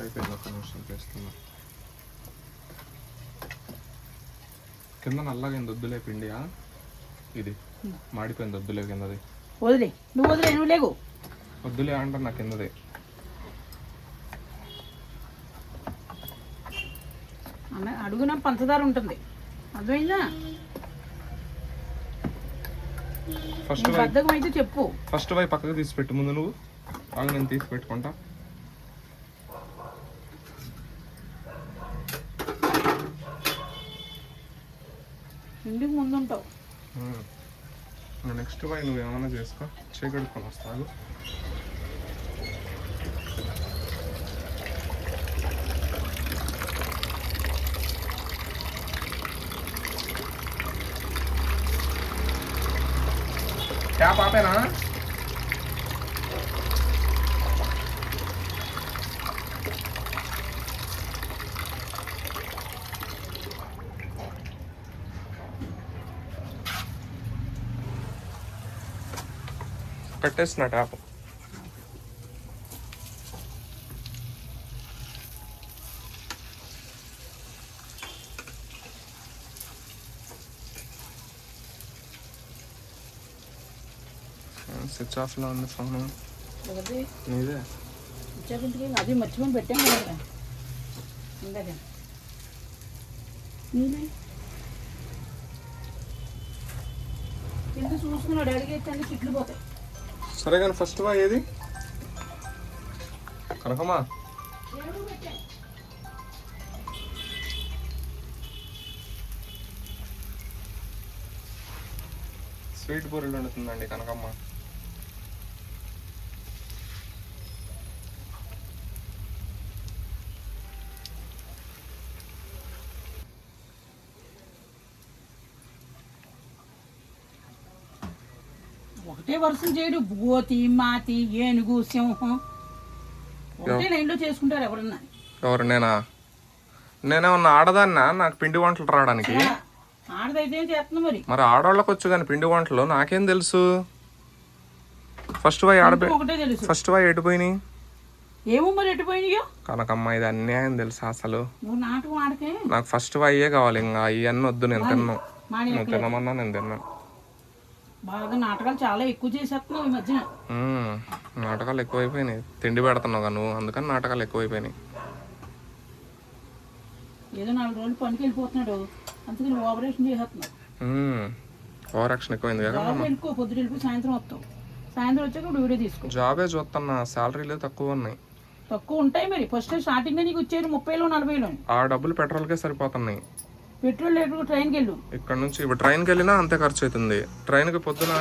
అయిపోయింది ఒక నిమిషం చేస్తున్నా కింద నల్లగా అయింది వద్దులే పిండియా ఇది మాడిపోయింది వద్దులే కిందది వదిలే నువ్వు వదిలే నువ్వు లేవు వద్దులే అంటారు నా కిందది అన్న అడుగున పంచదార ఉంటుంది అర్థమైందా ఫస్ట్ బద్ధకం అయితే చెప్పు ఫస్ట్ వై పక్కకు తీసి పెట్టు ముందు నువ్వు ఆగు నేను తీసి పెట్టుకుంటా ఇంటికి ముందుంటావు. నెక్స్ట్ వై నువ్వు ఏమైనా చేసుకో. చీకడుకొని వస్తావు ట్యాప్ ఆపేనా? పెట్టేస్తున్నా ట్యాప్ స్విచ్ ఆఫ్లో ఉంది ఫోన్. నీదే. అది మర్చిపోయి పెట్టాను కదా నీదే? కింద చూసుకున్నాడు అడిగేస్తే చిట్లు పోతాయి. సరే కానీ ఫస్ట్ వా ఏది? కనకమ్మా. స్వీట్ బూరెలు వండుతుందండి కనకమ్మ. ఒకటే వరుసలు చేయడు. బోతి మాతి ఏనుగు సింహం. ఒకటే లైన్లో చేసుకుంటారు ఎవరన్నా. ఎవరు? నేనా? నేనేమన్నా ఆడదాన్నా? నాకు పిండి వంటలు రావడానికి? ఆడదైతే చేస్తున్నా మరి? మరి ఆడవాళ్ళకి వచ్చు కానీ పిండి వంటలు నాకేం తెలుసు? ఫస్ట్ వై తెలుసు. ఫస్ట్ వై ఎటుపోయినాయి ఏమో మరి ఎట్టుపోయినాయో కనకమ్మ ఇది అన్యాయం తెలుసా అసలు? నాకు ఫస్ట్ వయ్యే కావాలి ఇంకా ఇవన్నీ వద్దు నేను తిన్నాను నువ్వు తినమన్నా నేను తిన్నాను బాగా నాటకాలు చాలా ఎక్కువ చేసేస్తున్నావు ఈ మధ్యన. నాటకాలు ఎక్కువైపోయినాయి. తిండి పెడుతున్నావు కదా నువ్వు అందుకని నాటకాలు ఎక్కువైపోయినాయి. ఏదో నాలుగు రోజులు పనికి వెళ్ళిపోతున్నాడు అందుకని ఆపరేషన్ చేసేస్తున్నావు మ్మ్. ఓవర్ యాక్షన్ ఎక్కువైంది కదా వెళ్ళిపో పొద్దున వెళ్ళిపో సాయంత్రం వస్తావు. సాయంత్రం వచ్చాక ఇప్పుడు వీడియో తీసుకో. జాబే చూస్తున్నా శాలరీలు తక్కువ ఉన్నాయి. తక్కువ ఉంటాయి మరి. ఫస్ట్ స్టార్టింగ్ నీకు వచ్చేది ముప్పైలో నలభైలో. ఆ డబ్బులు పెట్రోల్కే సరిపోతున్నాయి. పెట్రోల్ రేటు ట్రైన్కి వెళ్ళు. ఇక్కడ నుంచి ఇప్పుడు ట్రైన్కి వెళ్ళినా అంతే ఖర్చు అవుతుంది. ట్రైన్కి పొద్దున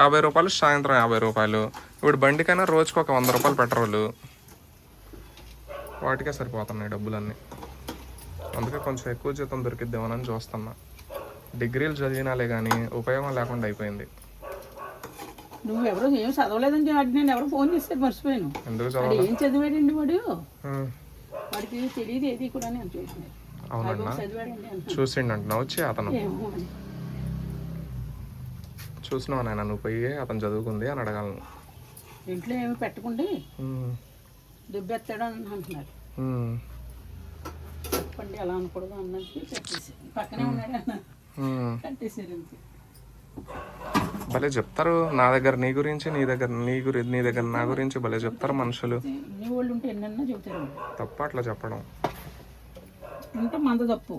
యాభై రూపాయలు సాయంత్రం యాభై రూపాయలు. ఇప్పుడు బండికైనా రోజుకి ఒక వంద రూపాయలు పెట్రోల్. వాటికే సరిపోతున్నాయి డబ్బులన్నీ. అందుకే కొంచెం ఎక్కువ జీతం దొరికిద్దామని చూస్తున్నా. డిగ్రీలు చదివినాలే కానీ ఉపయోగం లేకుండా అయిపోయింది. నువ్వు ఎవరో ఏం చదవలేదని నేను ఎవరో ఫోన్ చేస్తే మర్చిపోయాను. ఎందుకు ఏం చదివాడండి వాడు? వాడికి తెలియదు ఏది కూడా నేను చూసినాను అవునన్నా? అంటున్నాను చూసిండంటున్నా వచ్చి అతను. చూసినావు నాయన నువ్వు పోయి అతను చదువుకుంది అని అడగాలను ఇంట్లో ఏమి పెట్టకుండా దుబ్బెత్తాడు అని అంటున్నారు చెప్పండి అలా అనకూడదు అన్నది పక్కనే ఉన్నాడు అన్న. కట్టేసారు భలే చెప్తారు నా దగ్గర నీ గురించి నీ దగ్గర నీ గురి నీ దగ్గర నా గురించి భలే చెప్తారు మనుషులు. తప్ప అట్లా చెప్పడం. ఉంటే మంద తప్పు.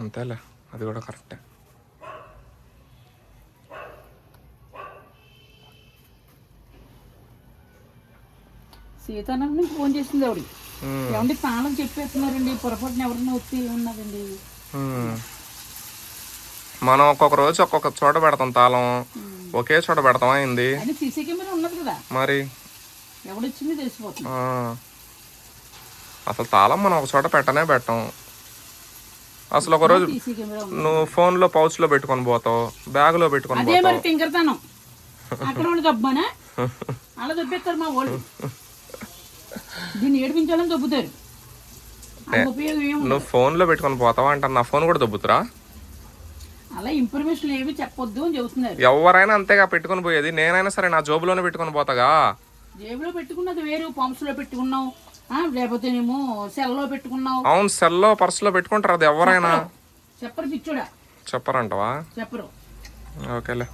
అంతేలే అది కూడా కరెక్టే. సీతారాం నుంచి ఫోన్ చేసింది ఆవిడ. ఏమంటే తాళం చెప్పేస్తున్నారండి పొరపాటున ఎవరన్నా వచ్చి ఉన్నదండి. ఉమ్. మనం ఒక్కొక్క రోజు ఒక్కొక్క చోట పెడతాం తాళం. ఒకే చోట పెడతాం అయింది సీసీ కెమెరా ఉన్నది కదా. మరి? ఎవడొచ్చింది తెలిసిపోతుంది. అసలు తాళం మనం ఒక చోట పెట్టనే పెట్టం. అసలు ఒక రోజు నువ్వు ఫోన్లో పౌచ్లో పెట్టుకొని పోతావు బ్యాగులో పెట్టుకొని పోతావు మరి తింకరతనం అక్కడ వాళ్ళు దబ్బానా? అలా దొబ్బేస్తారు మా వాళ్ళు. దీన్ని ఏడిపించాలని దొబ్బుతారు. అంత ఉపయోగం ఏమి ఉండదు. నువ్వు ఫోన్లో పెట్టుకొని పోతావా అంటే నా ఫోన్ కూడా దొబ్బుతురా? అలా ఇన్ఫర్మేషన్ ఏమి చెప్పొద్దు అని చెబుతున్నారు. ఎవరైనా అంతేగా పెట్టుకొని పోయేది. నేనైనా సరే నా జోబులోనే పెట్టుకొని పోతాగా. జేబులో పెట్టుకున్నది వేరు పంప్స్లో పెట్టుకున్నావు. ఆ, లేకపోతేనేమో సెల్లో పెట్టుకున్నావు. అవును సెల్లో పర్సులో పెట్టుకుంటారు అది ఎవరైనా. చెప్పరు పిచ్చుడా. చెప్పరంటవా? చెప్పరు. ఓకేలే.